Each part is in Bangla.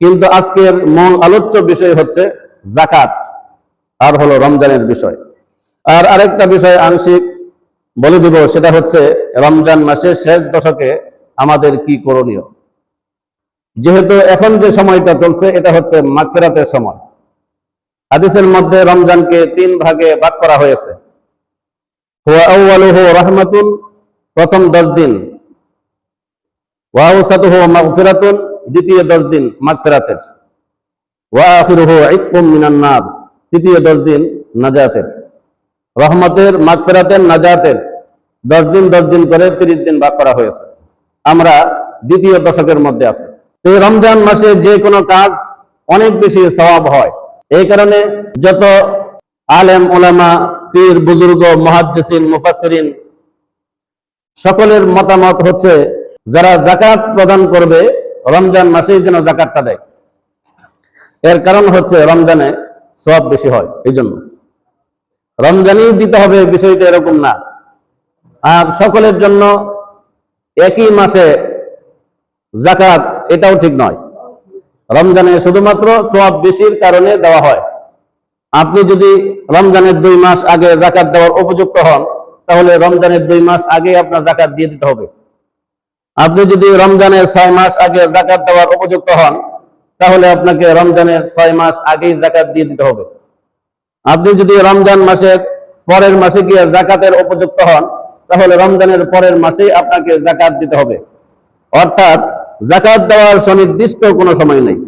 কিন্তু আজকের মূল আলোচ্য বিষয় হচ্ছে জাকাত, আর হলো রমজানের বিষয়। আর আরেকটা বিষয় আংশিক বলে দিব, সেটা হচ্ছে রমজান মাসের শেষ দশকে আমাদের কি করণীয়? যেহেতু এখন যে সময়টা চলছে, এটা হচ্ছে মাগফিরাতের সময়। হাদিসের মধ্যে রমজানকে তিন ভাগে ভাগ করা হয়েছে। হুয়া রাহমাতুন, প্রথম দশ দিন। ওয়া আওসাতুহু মাগফিরাতুন দ্বিতীয় দশ দিন মাগফিরাতের। তৃতীয় দশ দিন নাজাতের। রহমতের, মাগফিরাতের, নাজাতের। দশ দিন দশ দিন করে তিরিশ দিন ভাগ করা হয়েছে। আমরা দ্বিতীয় দশকের মধ্যে আছি। তো রমজান মাসে যে কোনো কাজ অনেক বেশি সওয়াব হয়। এই কারণে যত আলেম, ওলামা, পীর, বুজুর্গ, মহাদ্দেসিন, মুফাসসিরিন, সকলের মতামত হচ্ছে, যারা জাকাত প্রদান করবে রমজান মাসেই যেন জাকাতটা দেয়। এর কারণ হচ্ছে রমজানে সব বেশি হয় এই জন্য রমজানেই দিতে হবে, বিষয়টা এরকম না। আর সকলের জন্য একই মাসে জাকাত, এটাও ঠিক নয়। রমজানে শুধুমাত্র সব বেশির কারণে দেওয়া হয়। আপনি যদি রমজানের দুই মাস আগে জাকাত দেওয়ার উপযুক্ত হন, তাহলে রমজানের দুই মাস আগে আপনার জাকাত দিয়ে দিতে হবে। আপনি যদি রমজানের ছয় মাস আগে জাকাত দেওয়ার উপযুক্ত হন, তাহলে আপনাকে রমজানের ছয় মাস আগেই জাকাত দিয়ে দিতে হবে। আপনি যদি রমজান মাসের পরের মাসে গিয়ে জাকাতের উপযুক্ত হন, তাহলে রমজানের পরের মাসেই আপনাকে জাকাত দিতে হবে। অর্থাৎ জাকাত দেওয়ার সুনির্দিষ্ট কোনো সময় নেই।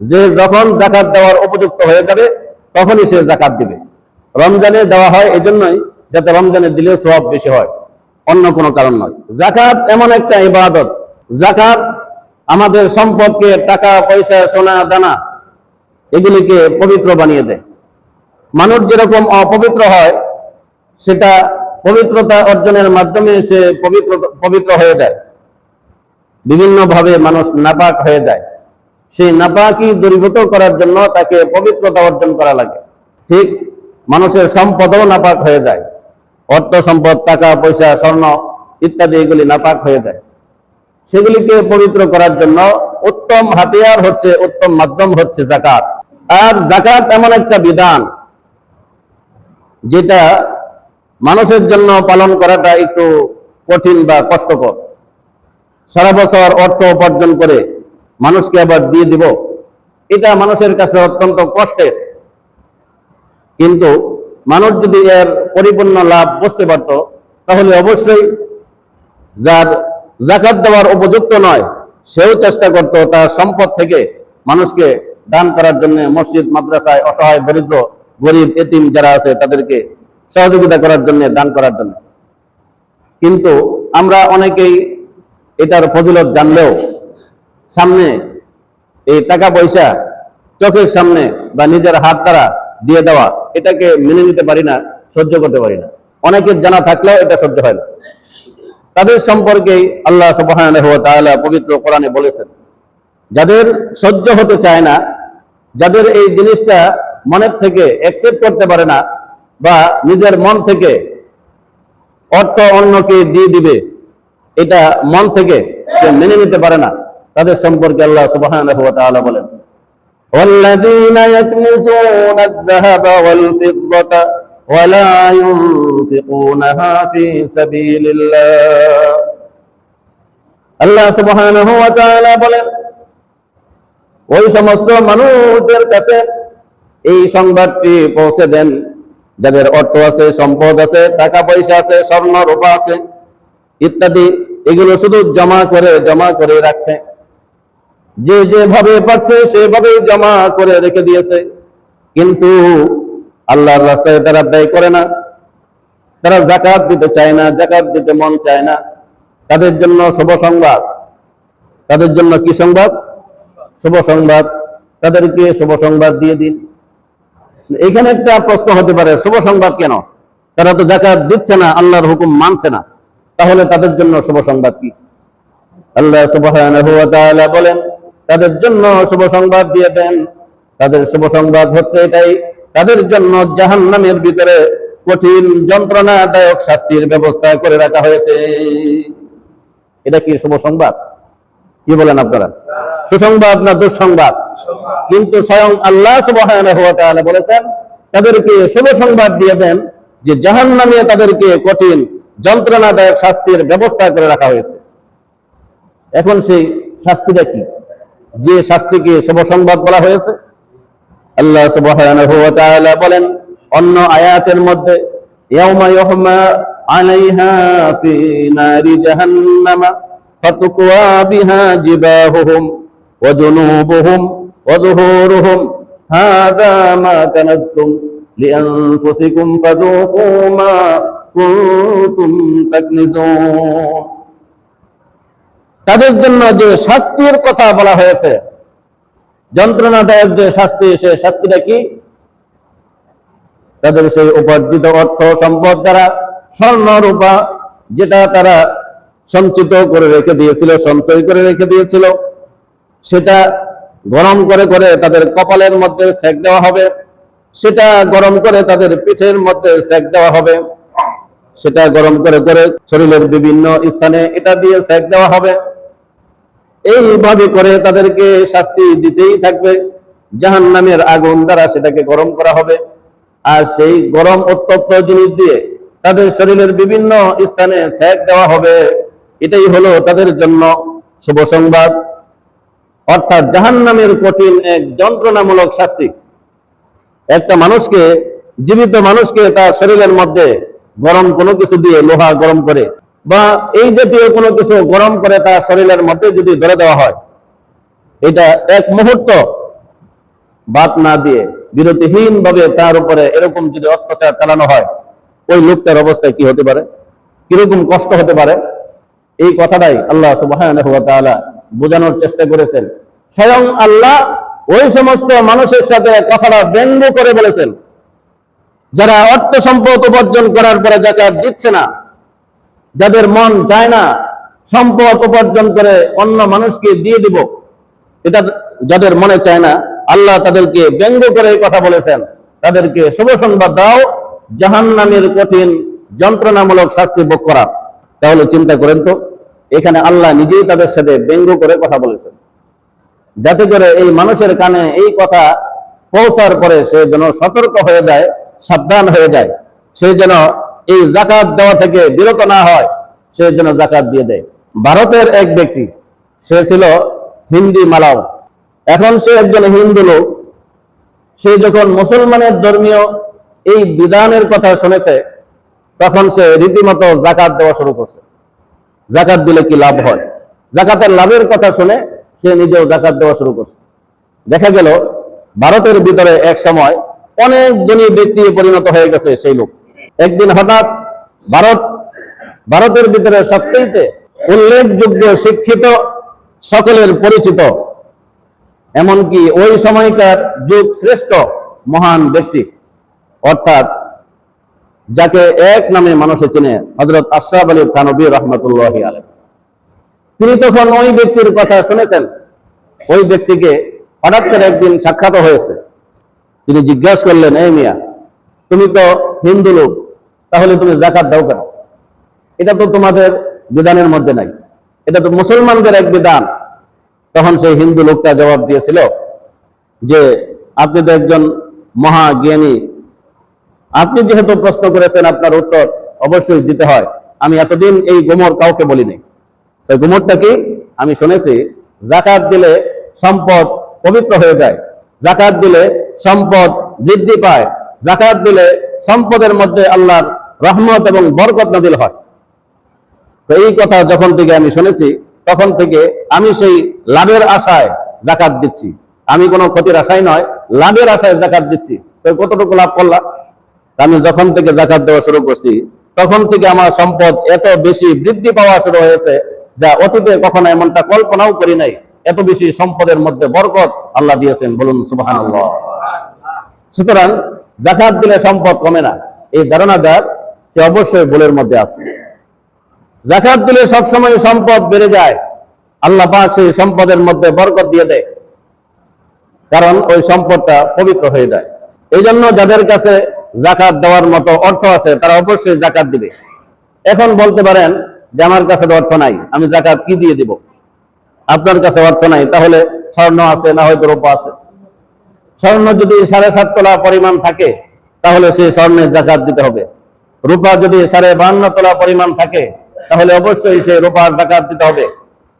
যে যখন জাকাত দেওয়ার উপযুক্ত হয়ে যাবে, তখনই সে জাকাত দিবে। রমজানে দেওয়া হয় এই জন্যই যাতে রমজানে দিলে সব বেশি হয়। অন্য কোনো কারণ নয়। জাকাত এমন একটা ইবাদত। জাকাত আমাদের সম্পদকে, টাকা, পয়সা, সোনা, দানা, এগুলিকে পবিত্র বানিয়ে দেয়। মানুষ যেরকম অপবিত্র হয়, সেটা পবিত্রতা অর্জনের মাধ্যমে সে পবিত্র পবিত্র হয়ে যায়। বিভিন্নভাবে মানুষ নাপাক হয়ে যায়। সেই নাপাকি দূরীভূত করার জন্য তাকে পবিত্রতা অর্জন করা লাগে। ঠিক মানুষের সম্পদও নাপাক হয়ে যায়। অর্থ সম্পদ, টাকা, পয়সা, স্বর্ণ ইত্যাদি এগুলি নাপাক হয়ে যায়। সেগুলিকে পবিত্র করার জন্য উত্তম হাতিয়ার হচ্ছে, উত্তম মাধ্যম হচ্ছে জাকাত আর জাকাত এমন একটা বিধান যেটা মানুষের জন্য পালন করাটা একটু কঠিন বা কষ্টকর। সারা বছর অর্থ উপার্জন করে মানুষকে আবার দিয়ে দিব, এটা মানুষের কাছে অত্যন্ত কষ্টের। কিন্তু মানুষ যদি এর পরিপূর্ণ লাভ বুঝতে পারত, তাহলে অবশ্যই যার জাকাত দেওয়ার উপযুক্ত নয়, সেও চেষ্টা করত তার সম্পদ থেকে মানুষকে দান করার জন্য মসজিদ, মাদ্রাসায় অসহায়, দরিদ্র, গরিব, এতিম যারা আছে তাদেরকে সহযোগিতা করার জন্য, দান করার জন্য। কিন্তু আমরা অনেকেই এটার ফজিলত জানলেও সামনে এই টাকা পয়সা চোখের সামনে বা নিজের হাত দ্বারা দিয়ে দেওয়া, এটাকে মেনে নিতে পারি না, সহ্য করতে পারি না। অনেকের জানা থাকলেও এটা সহ্য হয় না। তাদের সম্পর্কেই আল্লাহ তাআলা পবিত্র কোরআনে বলেছেন, যাদের সহ্য হতে চায় না, যাদের এই জিনিসটা মনের থেকে অ্যাকসেপ্ট করতে পারে না বা নিজের মন থেকে অর্থ অন্যকে দিয়ে দিবে, এটা মন থেকে সে মেনে নিতে পারে না। তাদের সম্পর্কে আল্লাহ তাআলা বলেন। والذين يكنزون الذهب والفضة ولا ينفقونها في سبيل الله আল্লাহ সুবহানাহু ওয়া তাআলা বলেন ওই সমস্ত মানুষদের কাছে এই সংবাদটি পৌঁছে দেন যাদের অর্থ আছে সম্পদ আছে টাকা পয়সা আছে স্বর্ণ রূপা আছে ইত্যাদি এগুলো শুধু জমা করে জমা করে রাখছে যে যেভাবে পাচ্ছে, সেভাবেই জমা করে রেখে দিয়েছে। কিন্তু আল্লাহর রাস্তায় তারা ব্যয় করে না। তারা জাকাত দিতে চায় না জাকাত দিতে মন চায় না। তাদের জন্য শুভ সংবাদ। তাদের জন্য কি সংবাদ? শুভ সংবাদ। তাদেরকে শুভ সংবাদ দিয়ে দিন। এখানে একটা প্রশ্ন হতে পারে, শুভ সংবাদ কেন? তারা তো জাকাত দিচ্ছে না, আল্লাহর হুকুম মানছে না। তাহলে তাদের জন্য শুভ সংবাদ কি? আল্লাহ সুবহানাহু বলেন তাদের জন্য শুভ সংবাদ দিয়ে দেন। তাদের শুভ সংবাদ হচ্ছে এটাই। তাদের জন্য জাহান্নামের ভিতরে কঠিন যন্ত্রণাদায়ক শাস্তির ব্যবস্থা করে রাখা হয়েছে। এটা কি শুভ সংবাদ? কি বলেন আপনারা? সুসংবাদ না দুঃসংবাদ? কিন্তু স্বয়ং আল্লাহ ওয়া বলেছেন, তাদেরকে শুভ সংবাদ দিয়ে দেন যে জাহান্নামে তাদেরকে কঠিন যন্ত্রণাদায়ক শাস্তির ব্যবস্থা করে রাখা হয়েছে। এখন সেই শাস্তিটা কি? যে শাস্তিকে শুভ সংবাদ বলা হয়েছে, আল্লাহ তাআলা বলেন, অন্য আয়াতের মধ্যে লিআনফুসিকুম ফাযুকু মা কুনতুম তাকনিজুন। তাদের জন্য যে শাস্তির কথা বলা হয়েছে, যন্ত্রণাদায়ক যে শাস্তি, সে শাস্তিটা কি? তাদের সেই উপার্জিত অর্থ, সম্পদ দ্বারা স্বর্ণ রূপা যেটা তারা সঞ্চিত করে রেখে দিয়েছিল, সঞ্চয় করে রেখে দিয়েছিল, সেটা গরম করে করে তাদের কপালের মধ্যে সেক দেওয়া হবে, সেটা গরম করে তাদের পিঠের মধ্যে সেক দেওয়া হবে, সেটা গরম করে করে শরীরের বিভিন্ন স্থানে এটা দিয়ে সেক দেওয়া হবে। এইভাবে করে তাদেরকে শাস্তি দিতেই থাকবে। জাহান নামের আগুন দ্বারা সেটাকে গরম করা হবে। আর সেই গরম উত্তপ্ত জিনিস দিয়ে তাদের শরীরের বিভিন্ন স্থানে সেক দেওয়া হবে। এটাই হলো তাদের জন্য শুভ সংবাদ। অর্থাৎ জাহান নামের কঠিন এক যন্ত্রণামূলক শাস্তি। একটা মানুষকে, জীবিত মানুষকে তার শরীরের মধ্যে গরম কোনো কিছু দিয়ে লোহা গরম করে বা এই জাতীয় কোনো কিছু গরম করে তার শরীরের মধ্যে যদি ধরে দেওয়া হয়, এটা এক মুহূর্ত বাদ না দিয়ে বিরতিহীন ভাবে তার উপরে এরকম যদি অত্যাচার চালানো হয়, ওই লোকটার অবস্থায় কি হতে পারে? কীরকম কষ্ট হতে পারে? এই কথাটাই আল্লাহ তাআলা বোঝানোর চেষ্টা করেছেন। স্বয়ং আল্লাহ ওই সমস্ত মানুষের সাথে কথাটা ব্যঙ্গ করে বলেছেন, যারা অর্থ সম্পদ উপার্জন করার পরে জাকাত দিচ্ছে না যাদের মন চায় না, সম্পদ উপার্জন করে অন্য মানুষকে দিয়ে দিব, এটা যাদের মনে চায় না, আল্লাহ তাদেরকে ব্যঙ্গ করে কথা বলেছেন। তাদেরকে শুভ সংবাদ দাও জাহান নামের কঠিন যন্ত্রণামূলক শাস্তি ভোগ করা তাহলে চিন্তা করেন তো, এখানে আল্লাহ নিজেই তাদের সাথে ব্যঙ্গ করে কথা বলেছেন। যাতে করে এই মানুষের কানে এই কথা পৌঁছার পরে সে যেন সতর্ক হয়ে যায়, সাবধান হয়ে যায়। সে যেন এই জাকাত দেওয়া থেকে বিরত না হয় সে যেন জাকাত দিয়ে দেয়। ভারতের এক ব্যক্তি, সে ছিল হিন্দি মালাও। এখন সে একজন হিন্দু লোক। সে যখন মুসলমানের ধর্মীয় এই বিধানের কথা শুনেছে, তখন সে রীতিমতো জাকাত দেওয়া শুরু করছে। জাকাত দিলে কি লাভ হয়? জাকাতের লাভের কথা শুনে সে নিজেও জাকাত দেওয়া শুরু করছে। দেখা গেল, ভারতের ভিতরে এক সময় অনেক ধনী ব্যক্তি পরিণত হয়ে গেছে সেই লোক। একদিন হঠাৎ ভারত, ভারতের ভিতরে সবচেয়ে উল্লেখযোগ্য শিক্ষিত সকলের পরিচিত, এমনকি ওই সময়কার যুগ শ্রেষ্ঠ মহান ব্যক্তি, অর্থাৎ যাকে এক নামে মানুষে চিনে হজরত আশরাফ আলী থানবী রহমতুল্লাহ আলম তিনি তখন ওই ব্যক্তির কথা শুনেছেন। ওই ব্যক্তিকে হঠাৎ করে একদিন সাক্ষাৎ হয়েছে। তিনি জিজ্ঞাসা করলেন, এই মিয়া, তুমি তো হিন্দু লোক তাহলে তুমি জাকাত দাও কেন? এটা তো তোমাদের বিধানের মধ্যে নাই। এটা তো মুসলমানদের এক বিধান। তখন সেই হিন্দু লোকটা জবাব দিয়েছিল যে, আপনি তো একজন মহাজ্ঞানী। আপনি যেহেতু প্রশ্ন করেছেন আপনার উত্তর অবশ্যই দিতে হয়। আমি এতদিন এই গোমর কাউকে বলিনি। তো গোমরটা কি? আমি শুনেছি জাকাত দিলে সম্পদ পবিত্র হয়ে যায়। জাকাত দিলে সম্পদ বৃদ্ধি পায়। জাকাত দিলে সম্পদের মধ্যে আল্লাহর রহমত এবং বরকত নাদিল হয়। তো এই কথা যখন থেকে আমি শুনেছি, তখন থেকে আমি সেই লাভের আশায় জাকাত দিচ্ছি। আমি কোনো ক্ষতির আশায় নয়, লাভের আশায় জাকাত দিচ্ছি। তো কতটুকু লাভ করলাম? আমি যখন থেকে জাকাত দেওয়া শুরু করছি, তখন থেকে আমার সম্পদ এত বেশি বৃদ্ধি পাওয়া শুরু হয়েছে যা অতীতে কখনো এমনটা কল্পনাও করি নাই। এত বেশি সম্পদের মধ্যে বরকত আল্লাহ দিয়েছেন, বলুন সুবাহান সুতরাং জাকাত দিলে সম্পদ কমে না। এই ধারণা দেওয়ার সে অবশ্যই ভুলের মধ্যে আছে। জাকাত দিলে সবসময় সম্পদ বেড়ে যায়। আল্লাহ পাক সেই সম্পদের মধ্যে বরকত দিয়ে দেয়। কারণ ওই সম্পদটা পবিত্র হয়ে যায়। এই জন্য যাদের কাছে জাকাত দেওয়ার মতো অর্থ আছে, তারা অবশ্যই জাকাত দিবে। এখন বলতে পারেন যে আমার কাছে অর্থ নাই, আমি জাকাত কি দিয়ে দিব? আপনার কাছে অর্থ নাই, তাহলে স্বর্ণ আছে না হয়তো রূপা আছে? স্বর্ণ যদি সাড়ে সাত তোলা পরিমাণ থাকে, তাহলে সেই স্বর্ণের জাকাত দিতে হবে। রূপা যদি সাড়ে বান্ন তোলা পরিমাণ থাকে, তাহলে অবশ্যই সেই রূপার জাকাত দিতে হবে।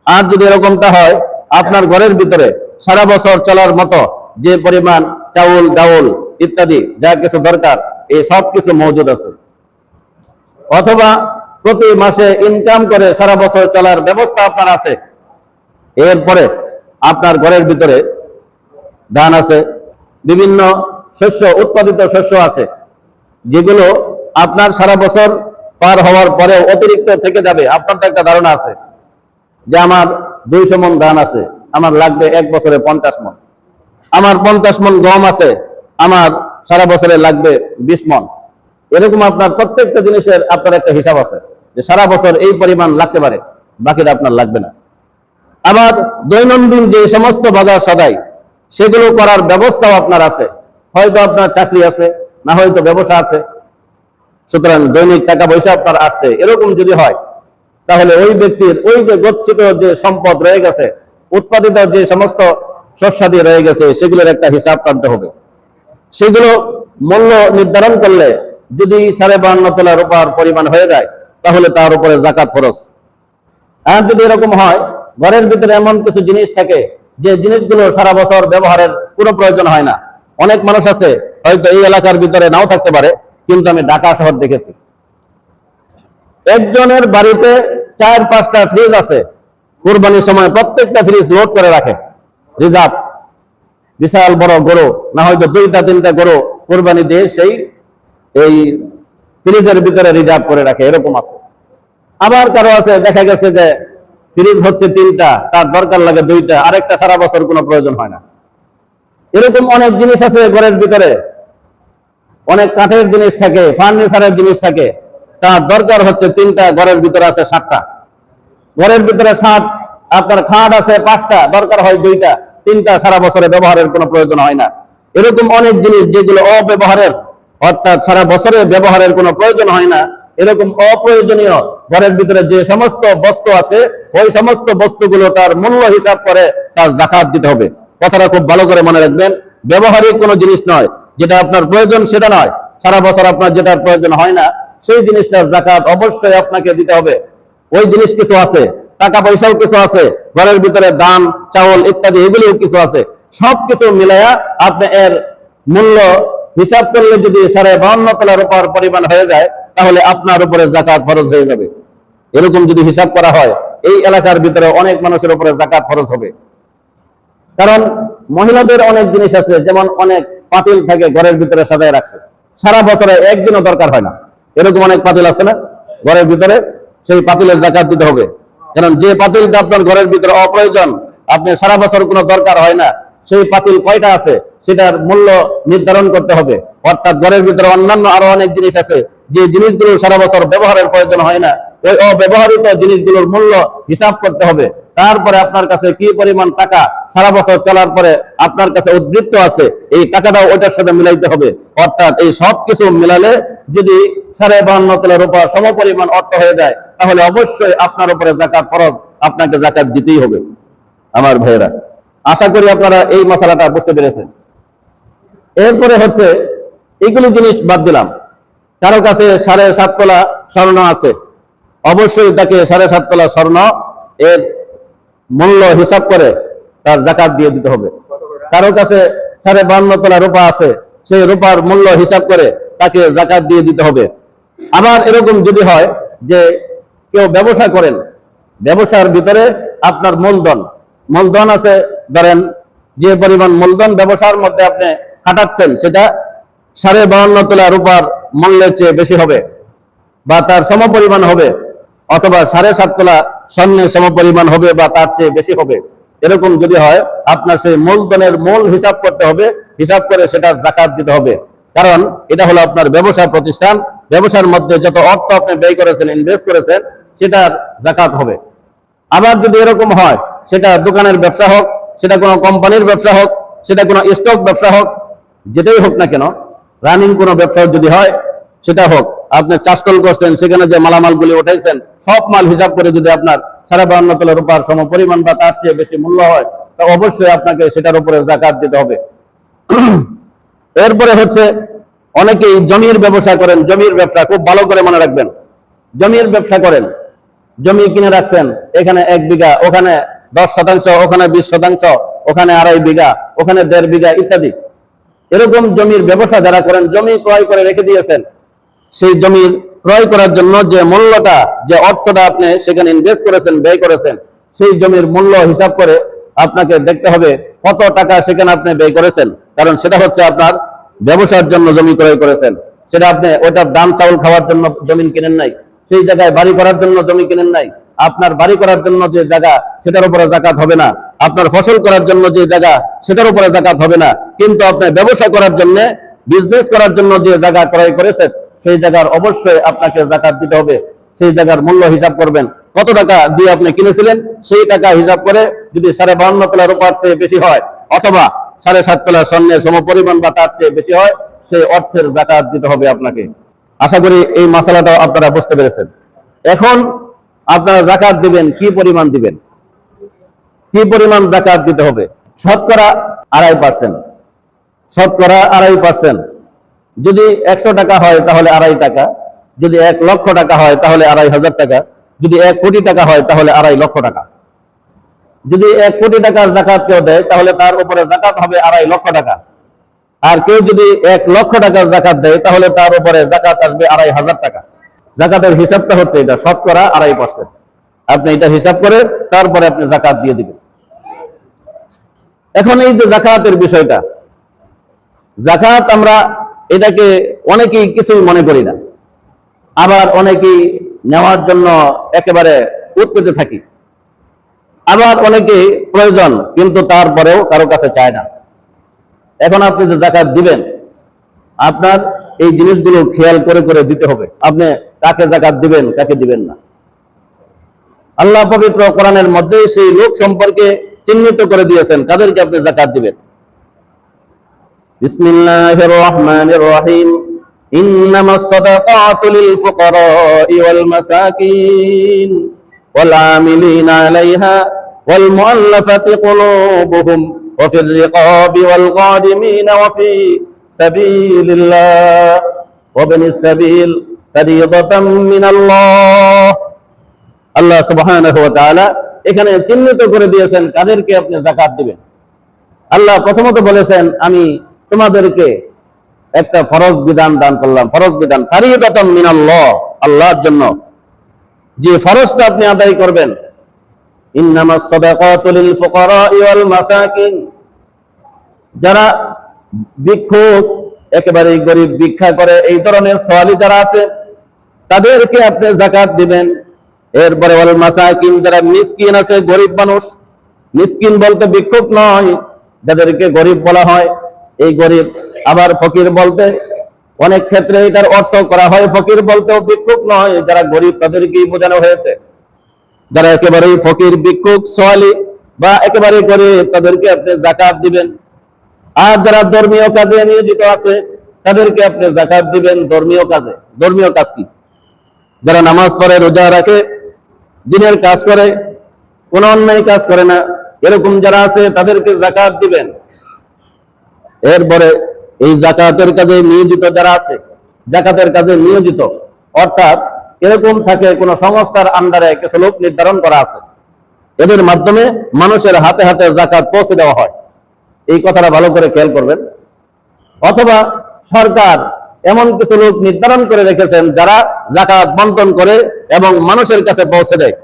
আর যদি এরকমটা হয়, আপনার ঘরের ভিতরে সারা বছর চলার মতো যে পরিমাণ চাউল, ডাউল ইত্যাদি যা কিছু দরকার, এই সব কিছু মজুদ আছে। অথবা প্রতি মাসে ইনকাম করে সারা বছর চলার ব্যবস্থা আপনার আছে। এরপরে আপনার ঘরের ভিতরে ধান আছে, বিভিন্ন শস্য, উৎপাদিত শস্য আছে, যেগুলো আপনার সারা বছর পার হওয়ার পরে অতিরিক্ত থেকে যাবে। আপনার তো একটা ধারণা আছে যে আমার দুইশো মন ধান আছে, আমার লাগবে এক বছরে পঞ্চাশ মন। আমার পঞ্চাশ মন গম আছে, আমার সারা বছরে লাগবে বিশ মন। এরকম আপনার প্রত্যেকটা জিনিসের আপনার একটা হিসাব আছে যে সারা বছর এই পরিমাণ লাগতে পারে, বাকিটা আপনার লাগবে না। আবার দৈনন্দিন যে সমস্ত বাজার সদাই, সেগুলো করার ব্যবস্থাও আপনার আছে। হয়তো আপনার চাকরি আছে, না হয়তো ব্যবসা আছে সুতরাং দৈনিক টাকা পয়সা আপনার আসছে এরকম যদি হয়, তাহলে ওই ব্যক্তির, ওই যে গচ্ছিত যে সম্পদ রয়ে গেছে, উৎপাদিত যে সমস্ত শস্যাদি রয়ে গেছে, সেগুলোর একটা হিসাব টানতে হবে। সেগুলো মূল্য নির্ধারণ করলে যদি সাড়ে বান্ন তোলা রূপার পরিমাণ হয়ে যায়, তাহলে তার উপরে জাকাত খরচ আর যদি এরকম হয়, ঘরের ভিতরে এমন কিছু জিনিস থাকে, যে জিনিসগুলো সারা বছর ব্যবহারের কোনো প্রয়োজন হয় না। অনেক মানুষ আছে, হয়তো এই এলাকার ভিতরে নাও থাকতে পারে কিন্তু আমি ঢাকা শহর দেখেছি। একজনের বাড়িতে চার, পাঁচটা ফ্রিজ আছে। কোরবানির সময় প্রত্যেকটা ফ্রিজ লোড করে রাখে। রিজার্ভ। বিশাল বড় গরু, না হয়তো দুইটা, তিনটা গরু কোরবানি দিয়ে সেই এই ফ্রিজের ভিতরে রিজার্ভ করে রাখে, এরকম আছে। আবার কারও আছে, দেখা গেছে যে ফ্রিজ হচ্ছে তিনটা, তার দরকার লাগে দুইটা, আরেকটা সারা বছর কোনো প্রয়োজন হয় না। এরকম অনেক জিনিস আছে ঘরের ভিতরে। অনেক কাঠের জিনিস থাকে ফার্নিচারের জিনিস থাকে। তার দরকার হচ্ছে তিনটা, ঘরের ভিতরে আছে সাতটা। ঘরের ভিতরে সাত, আপনার খাট আছে পাঁচটা, দরকার হয় দুইটা, তিনটা সারা বছরে ব্যবহারের কোনো প্রয়োজন হয় না। এরকম অনেক জিনিস যেগুলো অব্যবহারের, অর্থাৎ সারা বছরে ব্যবহারের কোনো প্রয়োজন হয় না, এরকম অপ্রয়োজনীয় ঘরের ভিতরে যে সমস্ত বস্তু আছে, ওই সমস্ত বস্তুগুলো তার মূল্য হিসাব করে তার জাকাত দিতে হবে। কথাটা খুব ভালো করে মনে রাখবেন, ব্যবহারিক কোনো জিনিস নয় যেটা আপনার প্রয়োজন সেটা নয়। সারা বছর আপনার যেটার প্রয়োজন হয় না, সেই জিনিসটার জাকাত অবশ্যই আপনাকে দিতে হবে। ওই জিনিস কিছু আছে টাকা পয়সাও কিছু আছে, ঘরের ভিতরে দান, চাউল ইত্যাদি, এগুলিও কিছু আছে। সব কিছু মিলাইয়া আপনি এর মূল্য হিসাব করলে যদি সাড়ে বাউন্ন তলার উপর পরিমাণ হয়ে যায়, তাহলে আপনার উপরে জাকাত ফরজ হয়ে যাবে। এরকম যদি হিসাব করা হয়, এই এলাকার ভিতরে অনেক মানুষের উপরে জাকাত খরচ হবে। কারণ মহিলাদের অনেক জিনিস আছে, যেমন অনেক পাতিল থাকে ঘরের ভিতরে সাজায় রাখছে। সারা বছরে একদিনও দরকার হয় না। এরকম অনেক পাতিল আছে না? ঘরের ভিতরে সেই পাতিলের জাকাত দিতে হবে। কারণ যে পাতিলটা আপনার ঘরের ভিতরে অপ্রয়োজন, আপনি সারা বছর কোনো দরকার হয় না। সেই পাতিল কয়টা আছে? সেটার মূল্য নির্ধারণ করতে হবে। অর্থাৎ ঘরের ভিতরে অন্যান্য আরও অনেক জিনিস আছে। যে জিনিসগুলো সারা বছর ব্যবহারের প্রয়োজন হয় না, ওই অব্যবহৃত জিনিসগুলোর মূল্য হিসাব করতে হবে। তারপরে আপনার কাছে কি পরিমাণ টাকা সারা বছর চলার পরে আপনার কাছে উদ্বৃত্ত আছে, এই টাকাটাও ওইটার সাথে মিলাইতে হবে। অর্থাৎ এই সব কিছু মিলালে যদি সাড়ে বান্ন তলের উপর সম পরিমাণ অর্থ হয়ে যায়, তাহলে অবশ্যই আপনার উপরে জাকাত ফরজ, আপনাকে জাকাত দিতেই হবে। আমার ভাইয়েরা, আশা করি আপনারা এই মশলাটা বুঝতে পেরেছেন। এরপরে হচ্ছে, এগুলো জিনিস বাদ দিলাম। কারও কাছে সাড়ে সাত তলা স্বর্ণ আছে, অবশ্যই তাকে সাড়ে সাত তলা স্বর্ণ এর মূল্য হিসাব করে তার জাকাত দিয়ে দিতে হবে। কারও কাছে সাড়ে বান্ন তোলা রূপা আছে, সেই রূপার মূল্য হিসাব করে তাকে জাকাত দিয়ে দিতে হবে। আবার এরকম যদি হয় যে কেউ ব্যবসা করেন, ব্যবসার ভিতরে আপনার মূলধন মূলধন আছে, ধরেন যে পরিমাণ মূলধন ব্যবসার মধ্যে আপনি খাটাচ্ছেন, সেটা সাড়ে বাউন্ন তোলা রূপার মূল্যের চেয়ে বেশি হবে বা তার সম পরিমাণ হবে, অথবা সাড়ে সাত তোলা স্বর্ণের সম পরিমাণ হবে বা তার চেয়ে বেশি হবে। এরকম যদি হয়, আপনার সেই মূলধনের মূল হিসাব করতে হবে, হিসাব করে সেটা জাকাত দিতে হবে। কারণ এটা হলো আপনার ব্যবসা প্রতিষ্ঠান, ব্যবসার মধ্যে যত অর্থ আপনি ব্যয় করেছেন ইনভেস্ট করেছেন, সেটার জাকাত হবে। আবার যদি এরকম হয়, সেটা দোকানের ব্যবসা হোক, সেটা কোনো কোম্পানির ব্যবসা হোক, সেটা কোনো স্টক ব্যবসা হোক, যেটাই হোক না কেন রানিং কোনো ব্যবসা যদি হয়, সেটা হোক। আপনি চাষটল করছেন, সেখানে যে মালামালগুলি উঠাইছেন, সব মাল হিসাব করে যদি আপনার সাড়ে বাহান্ন তোলা রূপার সম পরিমাণ বা তার চেয়ে বেশি মূল্য হয়, তা অবশ্যই আপনাকে সেটার উপরে জাকাত দিতে হবে। এরপরে হচ্ছে, অনেকেই জমির ব্যবসা করেন, জমির ব্যবসা খুব ভালো করে মনে রাখবেন। জমির ব্যবসা করেন, জমি কিনে রাখছেন, এখানে এক বিঘা, ওখানে দশ শতাংশ, ওখানে বিশ শতাংশ, ওখানে আড়াই বিঘা, ওখানে দেড় বিঘা ইত্যাদি। এরকম জমির ব্যবসা যারা করেন, জমি ক্রয় করে রেখে দিয়েছেন সেই জমির ক্রয় করার জন্য যে মূল্যটা, যে অর্থটা আপনি সেখানে ইনভেস্ট করেছেন, ব্যয় করেছেন, সেই জমির মূল্য হিসাব করে আপনাকে দেখতে হবে কত টাকা সেখানে আপনি ব্যয় করেছেন। কারণ সেটা হচ্ছে আপনার ব্যবসার জন্য জমি ক্রয় করেছেন। সেটা আপনি ওইটার দাম চাউল খাওয়ার জন্য জমি কিনেন নাই, সেই জায়গায় বাড়ি করার জন্য জমি কিনেন নাই, আপনার বাড়ি করার জন্য যে জায়গা সেটার উপরে জাকাত হবে না, আপনার ফসল করার জন্য যে জায়গা সেটার উপরে জাকাত হবে না, কিন্তু আপনি ব্যবসা করার জন্য বিজনেস করার জন্য যে জায়গা ক্রয় করেছেন সেই জায়গার অবশ্যই আপনাকে জাকাত দিতে হবে। সেই জায়গার মূল্য হিসাব করবেন। কত টাকা দিয়ে আপনি কিনেছিলেন? সেই টাকা হিসাব করে যদি সাড়ে বাহান্ন তোলা রূপার চেয়ে বেশি হয়, অথবা সাড়ে সাত তোলা স্বর্ণের সম পরিমাণ বা তার চেয়ে বেশি হয়, সেই অর্থের জাকাত দিতে হবে আপনাকে। আশা করি এই মশলাটা আপনারা বুঝতে পেরেছেন। এখন আপনারা জাকাত দিবেন, কি পরিমাণ দিবেন? কি পরিমাণ জাকাত দিতে হবে? শতকরা আড়াই পার্সেন্ট শতকরা আড়াই পার্সেন্ট যদি একশো টাকা হয়, তাহলে আড়াই টাকা। যদি এক লক্ষ টাকা হয়, তাহলে আড়াই হাজার টাকা। যদি এক কোটি টাকা হয়, তাহলে আড়াই লক্ষ টাকা। যদি এক কোটি টাকার জাকাত কেউ দেয়, তাহলে তার উপরে জাকাত হবে আড়াই লক্ষ টাকা। আর কেউ যদি এক লক্ষ টাকার জাকাত দেয়, তাহলে তার উপরে জাকাত আসবে আড়াই হাজার টাকা। জাকাতের হিসাবটা হচ্ছে এটা শতকরা আড়াই পার্সেন্ট আপনি এটা হিসাব করে, তারপরে আপনি জাকাত দিয়ে দিবেন। এখন এই যে জাকাতের বিষয়টা, জাকাত আমরা এটাকে অনেকেই কিছুই মনে করি না। আবার অনেকেই নেওয়ার জন্য একেবারে উৎপেতে থাকি। আবার অনেকেই প্রয়োজন, কিন্তু তারপরেও কারও কাছে চায় না। এখন আপনি যে জাকাত দিবেন, আপনার এই জিনিসগুলো খেয়াল করে করে দিতে হবে। আপনি কাকে জাকাত দিবেন, কাকে দিবেন না। আল্লাহ পবিত্র কোরআনের মধ্যে সেই লোক সম্পর্কে চিহ্নিত করে দিয়েছেন, কাদেরকে আপনি জাকাত দিবেন? بسم الله الرحمن الرحيم إنما الصدقات للفقراء والمساكين والعاملين عليها والمؤلفة قلوبهم وفي الرقاب والغادمين وفي سبيل الله وابن السبيل فريضة من الله আল্লাহ সুবহানাহু ওয়া তাআলা এখানে চিহ্নিত করে দিয়েছেন কাদেরকে আপনি যাকাত দিবেন আল্লাহ প্রথমত বলেছেন আমি তোমাদেরকে একটা ফরজ বিধান দান করলাম। ফরজ বিধান। ফারিদাতাম আল্লাহর জন্য। যে ফরজটা আপনি আদায় করবেন যারা ভিক্ষুক, একেবারে গরিব ভিক্ষা করে, এই ধরনের সওয়ালি যারা আছে, তাদেরকে আপনি জাকাত দিবেন। এরপরে ওয়াল মাসাকিন, যারা মিসকিন আছে, গরিব মানুষ। মিসকিন বলতে ভিক্ষুক নয়, যাদেরকে গরিব বলা হয়। এই গরিব আবার ফকির বলতে, অনেক ক্ষেত্রে এটার অর্থ করা হয় ফকির বলতেও ভিক্ষুক নয়, যারা গরিব তাদেরকেই বোঝানো হয়েছে। যারা একেবারেই ফকির, ভিক্ষুক, সোয়ালি বা একেবারে গরিব, তাদেরকে আপনি জাকাত দিবেন। আর যারা ধর্মীয় কাজে নিয়োজিত আছে, তাদেরকে আপনি জাকাত দিবেন ধর্মীয় কাজে। ধর্মীয় কাজ কি? যারা নামাজ পড়ে, রোজা রাখে, দিনের কাজ করে, কোনো অন্যায় কাজ করে না, এরকম যারা আছে, তাদেরকে জাকাত দিবেন। এরপরে এই জাকাতের কাজে নিয়োজিত যারা আছে জাকাতের কাজে নিয়োজিত, অর্থাৎ এরকম থাকে কোন সংস্থার আন্ডারে কিছু লোক নির্ধারণ করা আছে। এদের মাধ্যমে মানুষের হাতে হাতে জাকাত পৌঁছে দেওয়া হয়। এই কথাটা ভালো করে খেয়াল করবেন। অথবা সরকার এমন কিছু লোক নির্ধারণ করে রেখেছেন যারা জাকাত বন্টন করে এবং মানুষের কাছে পৌঁছে দেয়।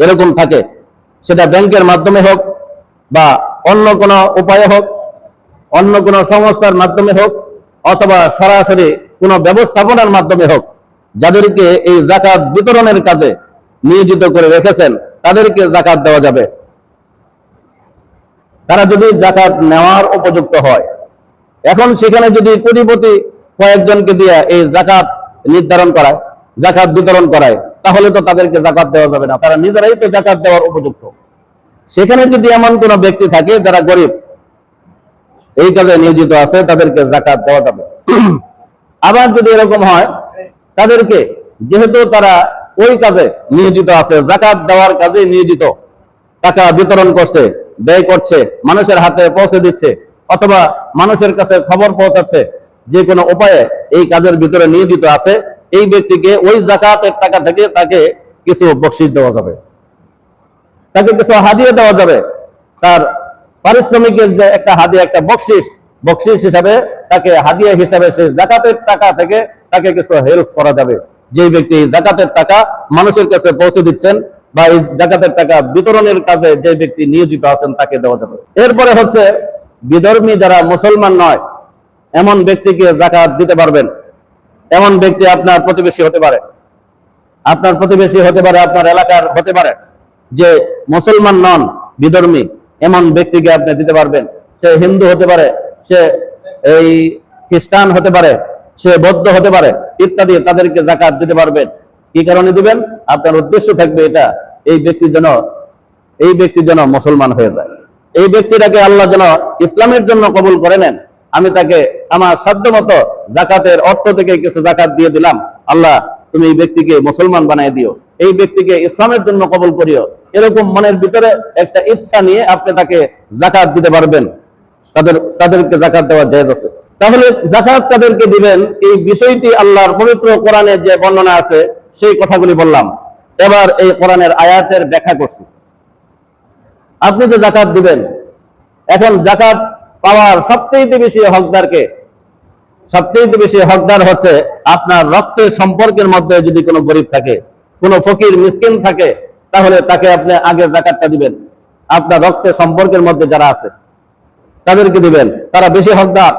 এরকম থাকে। সেটা ব্যাংকের মাধ্যমে হোক বা অন্য কোনো উপায়ে হোক অন্য কোনো সংস্থার মাধ্যমে হোক অথবা সরাসরি কোনো ব্যবস্থাপনার মাধ্যমে হোক, যাদেরকে এই জাকাত বিতরণের কাজে নিয়োজিত করে রেখেছেন, তাদেরকে জাকাত দেওয়া যাবে। তারা যদি জাকাত নেওয়ার উপযুক্ত হয়, এখন সেখানে যদি কোটিপতি কয়েকজনকে দিয়ে এই জাকাত নির্ধারণ করায় জাকাত বিতরণ করায়, তাহলে তো তাদেরকে জাকাত দেওয়া যাবে না, তারা নিজেরাই তো জাকাত দেওয়ার উপযুক্ত। সেখানে যদি এমন কোন ব্যক্তি থাকে যারা গরিব এই কাজে নিয়োজিত আছে, তাদেরকে জাকাত দেওয়া যাবে। আবার যদি এরকম হয়, তাদেরকে যেহেতু তারা ওই কাজে নিয়োজিত আছে, জাকাত দেওয়ার কাজে নিয়োজিত, টাকা বিতরণ করছে, ব্যয় করছে, মানুষের হাতে পৌঁছে দিচ্ছে, অথবা মানুষের কাছে খবর পৌঁছাচ্ছে, যে কোনো উপায়ে এই কাজের ভিতরে নিয়োজিত আছে, এই ব্যক্তিকে ওই জাকাতের টাকা থেকে তাকে কিছু বকশিস দেওয়া যাবে। তাকে কিছু হাদিয়ে দেওয়া যাবে, তার পারিশ্রমিকের যে একটা হাদিয়া, একটা বকশিস বকশিস হিসাবে তাকে হাদিয়া হিসাবে সেই জাকাতের টাকা থেকে তাকে কিছু হেল্প করা যাবে। যে ব্যক্তি জাকাতের টাকা মানুষের কাছে পৌঁছে দিচ্ছেন বা এই জাকাতের টাকা বিতরণের কাজে যে ব্যক্তি নিয়োজিত আছেন তাকে দেওয়া যাবে। এরপরে হচ্ছে বিধর্মী যারা মুসলমান নয়, এমন ব্যক্তিকে জাকাত দিতে পারবেন। এমন ব্যক্তি আপনার প্রতিবেশী হতে পারে। আপনার প্রতিবেশী হতে পারে, আপনার এলাকার হতে পারে। যে মুসলমান নন, বিধর্মী এমন ব্যক্তিকে আপনি দিতে পারবেন। সে হিন্দু হতে পারে, সে এই খ্রিস্টান হতে পারে, সে বৌদ্ধ হতে পারে, ইত্যাদি তাদেরকে জাকাত দিতে পারবেন। কি কারণে দিবেন? আপনার উদ্দেশ্য থাকবে এটা, এই ব্যক্তি যেন, এই ব্যক্তি যেন মুসলমান হয়ে যায়। এই ব্যক্তিটাকে আল্লাহ যেন ইসলামের জন্য কবুল করে নেন। আমি তাকে আমার সাধ্য মতো জাকাতের অর্থ থেকে কিছু জাকাত দিয়ে দিলাম। আল্লাহ, তুমি এই ব্যক্তিকে মুসলমান বানিয়ে দিও। এই ব্যক্তিকে ইসলামের জন্য কবল করিও। এরকম মনের ভিতরে একটা ইচ্ছা নিয়ে আপনি তাকে জাকাত দিতে পারবেন। তাদের, তাদেরকে জাকাত দেওয়া জায়েজ আছে। তাহলে জাকাত তাদেরকে দিবেন, এই বিষয়টি আল্লাহর পবিত্র কোরআনে যে বর্ণনা আছে, সেই কথাগুলি বললাম। এবার এই কোরআনের আয়াতের ব্যাখ্যা করছি। আপনি যে জাকাত দিবেন, এখন জাকাত পাওয়ার সবচেয়ে বেশি হকদারকে সবচেয়ে বেশি হকদার হচ্ছে আপনার রক্তের সম্পর্কের মধ্যে যদি কোনো গরিব থাকে। কোনো ফকির মিসকিন থাকে, তাহলে তাকে আপনি আগে জাকাতটা দিবেন। আপনার রক্তের সম্পর্কের মধ্যে যারা আছে, তাদেরকে দিবেন। তারা বেশি হকদার।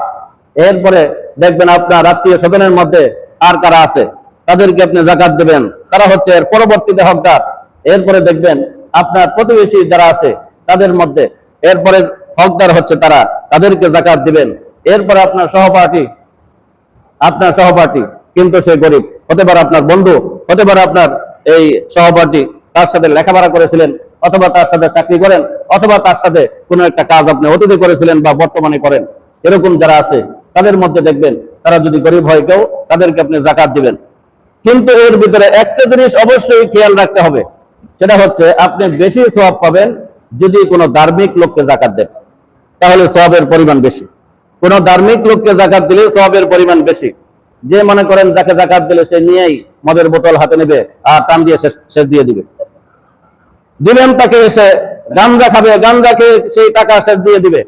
এরপরে দেখবেন আপনার আত্মীয় স্বজনের মধ্যে আর কারা আছে, তাদেরকে আপনি জাকাত দেবেন। তারা হচ্ছে এর পরবর্তীতে হকদার। এরপরে দেখবেন আপনার প্রতিবেশী যারা আছে, তাদের মধ্যে এরপরে হকদার হচ্ছে তারা, তাদেরকে জাকাত দিবেন। এরপরে আপনার সহপাঠী আপনার সহপাঠী, কিন্তু সে গরিব। হতে পারে আপনার বন্ধু, হতে পারে আপনার এই সহপাঠী তার সাথে লেখাপড়া করেছিলেন অথবা তার সাথে চাকরি করেন অথবা তার সাথে কোনো একটা কাজ আপনি অতীতে করেছিলেন বা বর্তমানে করেন, এরকম যারা আছে, তাদের মধ্যে দেখবেন তারা যদি গরিব হয় কেউ, তাদেরকে আপনি জাকাত দিবেন। কিন্তু এর ভিতরে একটা জিনিস অবশ্যই খেয়াল রাখতে হবে, সেটা হচ্ছে আপনি বেশি সওয়াব পাবেন যদি কোনো ধার্মিক লোককে জাকাত দেন। তাহলে সওয়াবের পরিমাণ বেশি। কোনো ধার্মিক লোককে জাকাত দিলে সওয়াবের পরিমাণ বেশি। যে মনে করেন যাকে জাকাত দিলে সে নিয়েই মদের বোতল হাতে নেবে আর টান দিয়ে শেষ দিয়ে দিবে। দিলেন তাকে এসে গাঞ্জা খাবে, গাঞ্জা খেয়ে সেই টাকা শেষ দিয়ে দিবে।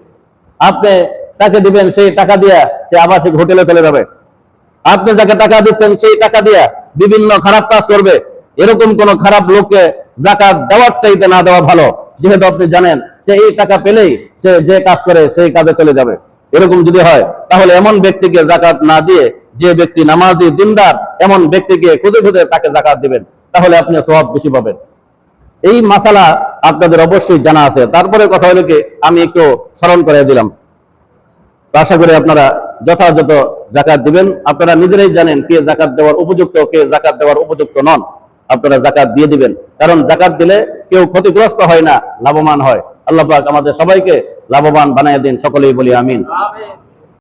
আপনি তাকে দিবেন সেই টাকা দিয়া সে আবাসিক হোটেলে চলে যাবে। আপনি যাকে টাকা দিচ্ছেন সেই টাকা দিয়া বিভিন্ন খারাপ কাজ করবে। এরকম কোন খারাপ লোককে জাকাত দেওয়ার চাইতে না দেওয়া ভালো। যেহেতু আপনি জানেন, সে এই টাকা পেলেই সে যে কাজ করে সেই কাজে চলে যাবে। এরকম যদি হয়, তাহলে এমন ব্যক্তিকে জাকাত না দিয়ে যে ব্যক্তি নামাজি, দিনদার, এমন ব্যক্তিকে খুঁজে খুঁজে তাকে জাকাত দিবেন, তাহলে আপনি সব বেশি পাবেন। এই মাসালা আপনাদের অবশ্যই জানা আছে। তারপরে কথা হলো কি, আমি একটু স্মরণ করে দিলাম। আশা করি আপনারা যথাযথ জাকাত দিবেন। আপনারা নিজেরাই জানেন কে জাকাত দেওয়ার উপযুক্ত, কে জাকাত দেওয়ার উপযুক্ত নন। আপনারা জাকাত দিয়ে দিবেন। কারণ জাকাত দিলে কেউ ক্ষতিগ্রস্ত হয় না, লাভবান হয়। আল্লাহ আমাদের সবাইকে লাভবান বানিয়ে দিন। সকলেই বলি আমিন।